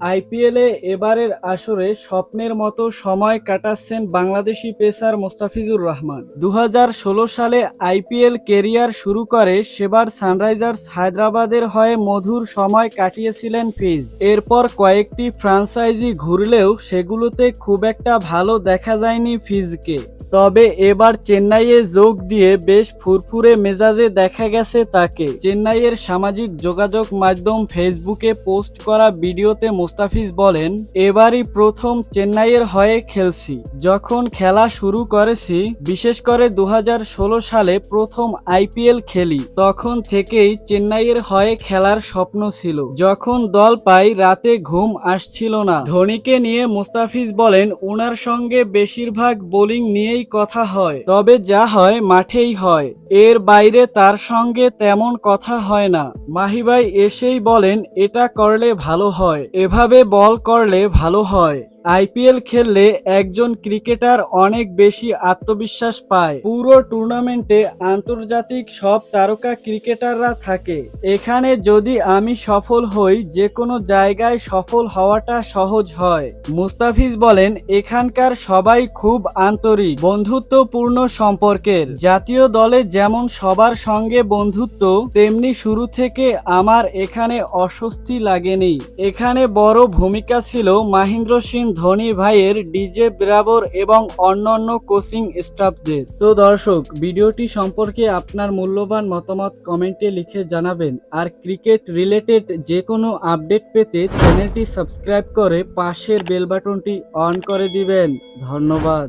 আইপিএলে এবারের আসরে স্বপ্নের মতো সময় কাটাচ্ছেন বাংলাদেশি পেসার মোস্তাফিজুর রহমান। দু হাজার ষোলো সালে আইপিএল কেরিয়ার শুরু করে সেবার সানরাইজার্স হায়দ্রাবাদের হয়ে মধুর সময় কাটিয়েছিলেন ফিজ এরপর কয়েকটি ফ্রাঞ্চাইজি ঘুরলেও সেগুলোতে খুব একটা ভালো দেখা যায়নি ফিজকে। তবে এবার চেন্নাইয়ে যোগ দিয়ে বেশ ফুরফুরে মেজাজে দেখা গেছে তাকে। চেন্নাইয়ের সামাজিক যোগাযোগ মাধ্যম ফেসবুকে পোস্ট করা ভিডিওতে মোস্তাফিজ বলেন, এবারই প্রথম চেন্নাইয়ের হয়ে খেলছি। যখন খেলা শুরু করেছি, বিশেষ করে দু সালে প্রথম আইপিএল খেলি, তখন থেকেই চেন্নাইয়ের হয়ে খেলার স্বপ্ন ছিল। যখন দল পাই, রাতে ঘুম আসছিল না। ধোনিকে নিয়ে মোস্তাফিজ বলেন ওনার সঙ্গে বেশিরভাগ বোলিং নিয়েই কথা হয়। তবে যা হয়, মাঠেই হয়। এর বাইরে তার সঙ্গে তেমন কথা হয় না। মাহিবাই এসেই বলেন, এটা করলে ভালো হয়। এভাবে বল করলে ভালো হয়। আইপিএল খেললে একজন ক্রিকেটার অনেক বেশি আত্মবিশ্বাস পায়। পুরো টুর্নামেন্টে আন্তর্জাতিক সব তারকা ক্রিকেটাররা থাকে। এখানে যদি আমি সফল হই যে কোনো জায়গায় সফল হওয়াটা সহজ হয়। মুস্তাফিজ বলেন, এখানকার সবাই খুব আন্তরিক, বন্ধুত্বপূর্ণ সম্পর্কের। জাতীয় দলে যেমন সবার সঙ্গে বন্ধুত্ব, তেমনি শুরু থেকে আমার এখানে অস্বস্তি লাগেনি। এখানে বড় ভূমিকা ছিল মাহিন্দ্র সিং ধোনি ভাইয়ের ডিজে ব্রাবর এবং অন্যান্য কোচিং স্টাফদের। তো দর্শক, ভিডিওটি সম্পর্কে আপনার মূল্যবান মতামত কমেন্টে লিখে জানাবেন। আর ক্রিকেট রিলেটেড যে কোনো আপডেট পেতে চ্যানেলটি সাবস্ক্রাইব করে পাশের বেলবাটনটি অন করে দিবেন। ধন্যবাদ।